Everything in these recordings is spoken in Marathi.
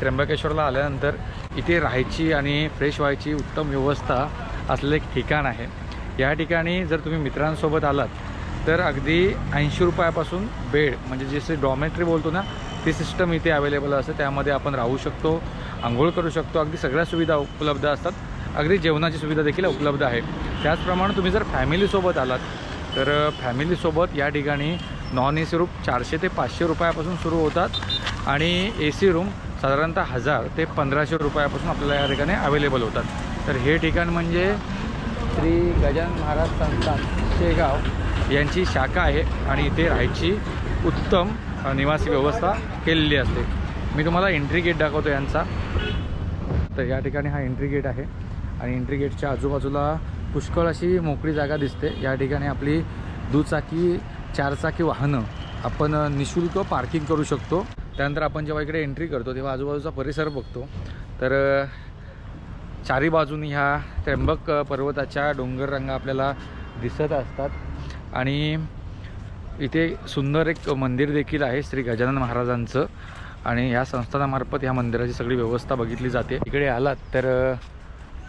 त्र्यंबकेश्वरला आल्यानंतर इथे राहायची आणि फ्रेश व्हायची उत्तम व्यवस्था असलेलं एक ठिकाण आहे. या ठिकाणी जर तुम्ही मित्रांसोबत आलात तर अगदी ऐंशी रुपयापासून बेड म्हणजे जसे डॉमेट्री बोलतो ना ती सिस्टम इथे अवेलेबल असते. त्यामध्ये आपण राहू शकतो आंघोळ करू शकतो. अगदी सगळ्या सुविधा उपलब्ध असतात. अगदी जेवणाची सुविधा देखील उपलब्ध आहे. त्याचप्रमाणे तुम्ही जर फॅमिलीसोबत आलात तर फॅमिलीसोबत या ठिकाणी नॉन ए सी रूम चारशे ते पाचशे रुपयापासून सुरू होतात. आणि ए सी रूम साधारणतः हजार ते पंधराशे रुपयापासून आपल्याला या ठिकाणी अवेलेबल होतात. तर हे ठिकाण म्हणजे श्री गजानन महाराज संस्थान शेगाव यांची शाखा आहे आणि इथे राहायची उत्तम निवासी व्यवस्था केलेली असते. मी तुम्हाला एंट्री गेट दाखवतो यांचा. तर या ठिकाणी हा एंट्री गेट आहे आणि एंट्री गेटच्या आजूबाजूला पुष्कळ अशी मोकळी जागा दिसते. या ठिकाणी आपली दुचाकी चारचाकी वाहनं आपण निशुल्क पार्किंग करू शकतो. त्यानंतर आपण जेव्हा इकडे एंट्री करतो तेव्हा आजूबाजूचा परिसर बघतो. तर चारी बाजूनी ह्या त्र्यंबक पर्वताच्या डोंगर रंगा आपल्याला दिसत असतात. आणि इथे सुंदर एक मंदिर देखील आहे श्री गजानन महाराजांचं. आणि या संस्थानामार्फत ह्या मंदिराची सगळी व्यवस्था बघितली जाते. इकडे आलात तर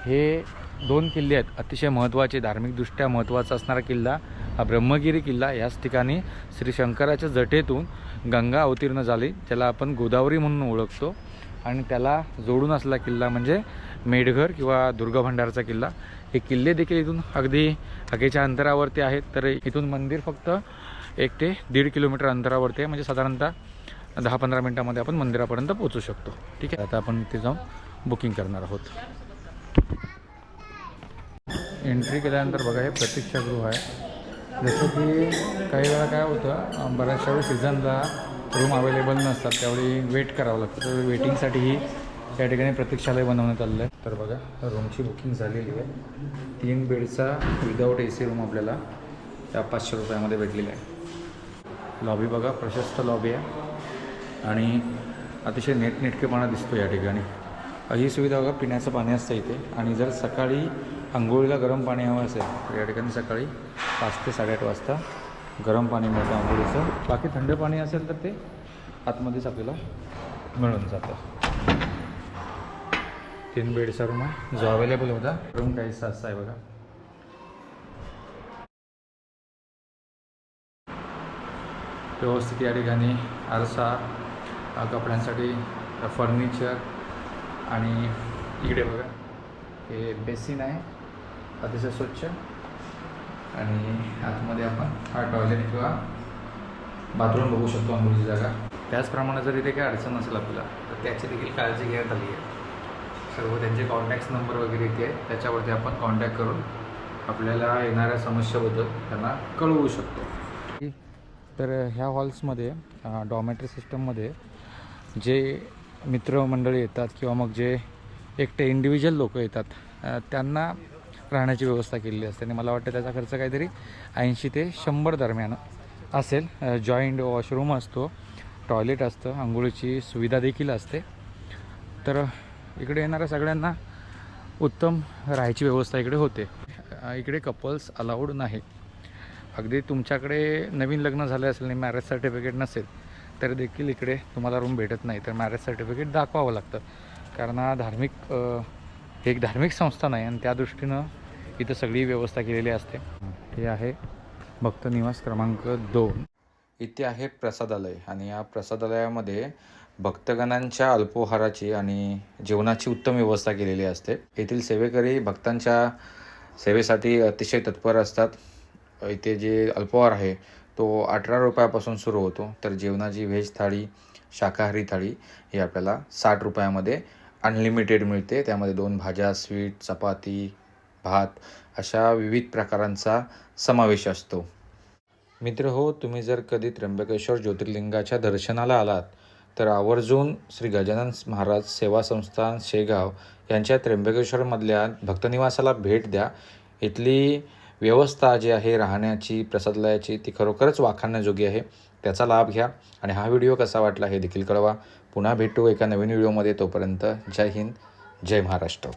हे दोन किल्ले आहेत. अतिशय महत्त्वाचे धार्मिकदृष्ट्या महत्त्वाचा असणारा किल्ला. हा ब्रह्मगिरी किल्ला याच ठिकाणी श्री शंकराच्या जटेतून गंगा अवतीर्ण झाली. ज्याला आपण गोदावरी म्हणून ओळखतो. आणि त्याला जोडून असला किल्ला म्हणजे मेढघर किंवा दुर्गा भंडारचा किल्ला. हे किल्ले देखील इथून अगदी हकेच्या अंतरावरती आहेत. तर इथून मंदिर फक्त एक ते दीड किलोमीटर अंतरावरती आहे. म्हणजे साधारणतः दहा पंधरा मिनटामध्ये आपण मंदिरापर्यंत पोहोचू शकतो. ठीक आहे? आता आपण तिथे जाऊन बुकिंग करणार आहोत. एंट्री केल्यानंतर बघा हे प्रतीक्षागृह आहे. जसं की काही वेळा काय होतं बऱ्याचशा वेळी सीझनला रूम अवेलेबल नसतात त्यावेळी वेट करावं लागतं. तर वेटिंगसाठीही त्या ठिकाणी प्रतीक्षालय बनवण्यात आलेलं आहे. तर बघा रूमची बुकिंग झालेली आहे. तीन बेडचा विदाऊट ए सी रूम आपल्याला त्या पाचशे रुपयामध्ये भेटलेला आहे. लॉबी बघा प्रशस्त लॉबी आहे. आणि अतिशय नेटनेटकेपणा दिसतो या ठिकाणी. ही सुविधा बघा पिण्याचं पाणी असतं इथे. आणि जर सकाळी आंघोळीला गरम पाणी हवं असेल तर या ठिकाणी सकाळी पाच ते साडेआठ वाजता गरम पाणी मिळतं आंघोळीचं. बाकी थंड पाणी असेल तर ते आतमध्येच आपल्याला मिळून जातं. तीन बेडचा रूम आहे जो अवेलेबल होता. रूम काहीसा असा आहे बघा. व्यवस्थित या ठिकाणी आरसा कपड्यांसाठी फर्निचर आणि इकडे बघा. हे बेसिन आहे. अतिशय स्वच्छ. आणि आतमध्ये आपण हा टॉयलेट किंवा बाथरूम बघू शकतो अंघोळीची जागा. त्याचप्रमाणे जर इथे काही अडचण असेल आपल्याला तर त्याची देखील काळजी घेण्यात आली आहे सर्व त्यांचे कॉन्टॅक्ट नंबर वगैरे इथे आहे त्याच्यावरती आपण कॉन्टॅक्ट करून आपल्याला येणाऱ्या समस्येबद्दल त्यांना कळवू शकतो. तर ह्या हॉल्समध्ये डॉमेट्री सिस्टममध्ये जे मित्रमंडळी येतात किंवा मग जे एकटे इंडिव्हिज्युअल लोक येतात त्यांना राहण्याची व्यवस्था केलेली असते. आणि मला वाटतं त्याचा खर्च काहीतरी ऐंशी ते शंभर दरम्यान असेल. जॉईंट वॉशरूम असतो टॉयलेट असतं आंघोळीची सुविधा देखील असते. तर इकडे येणाऱ्या सगळ्यांना उत्तम राहायची व्यवस्था इकडे होते. इकडे कपल्स अलाउड नाही अगदी तुमच्याकडे नवीन लग्न झालं असेल आणि मॅरेज सर्टिफिकेट नसेल तर देखील इकडे तुम्हाला रूम भेटत नाही. तर मॅरेज सर्टिफिकेट दाखवावं लागतं. कारण हा धार्मिक एक धार्मिक संस्थान आहे आणि त्या दृष्टीनं इथं सगळी व्यवस्था केलेली असते. हे आहे भक्त निवास क्रमांक दोन. इथे आहे प्रसादालय आणि या प्रसादालयामध्ये भक्तगणांच्या अल्पोहाराची आणि जेवणाची उत्तम व्यवस्था केलेली असते. येथील सेवेकरी भक्तांच्या सेवेसाठी अतिशय तत्पर असतात. इथे जे अल्पोहार आहे तो अठरा रुपयापासून सुरू होतो. तर जेवणाची व्हेज थाळी शाकाहारी थाळी ही आपल्याला साठ रुपयामध्ये अनलिमिटेड मिळते. त्यामध्ये दोन भाज्या स्वीट चपाती भात अशा विविध प्रकारांचा समावेश असतो. मित्र हो तुम्ही जर कधी त्र्यंबकेश्वर ज्योतिर्लिंगाच्या दर्शनाला आलात तर आवर्जून श्री गजानन महाराज सेवा संस्थान शेगाव यांच्या त्र्यंबकेश्वरमधल्या भक्तनिवासाला भेट द्या. इथली व्यवस्था जी आहे राहण्याची प्रसादलयाची ती खरोखरच वाखाणण्याजोगी आहे. त्याचा लाभ घ्या आणि हा व्हिडिओ कसा वाटला हे देखील कळवा. पुन्हा भेटू एका नवीन व्हिडिओमध्ये. तोपर्यंत जय हिंद जय महाराष्ट्र.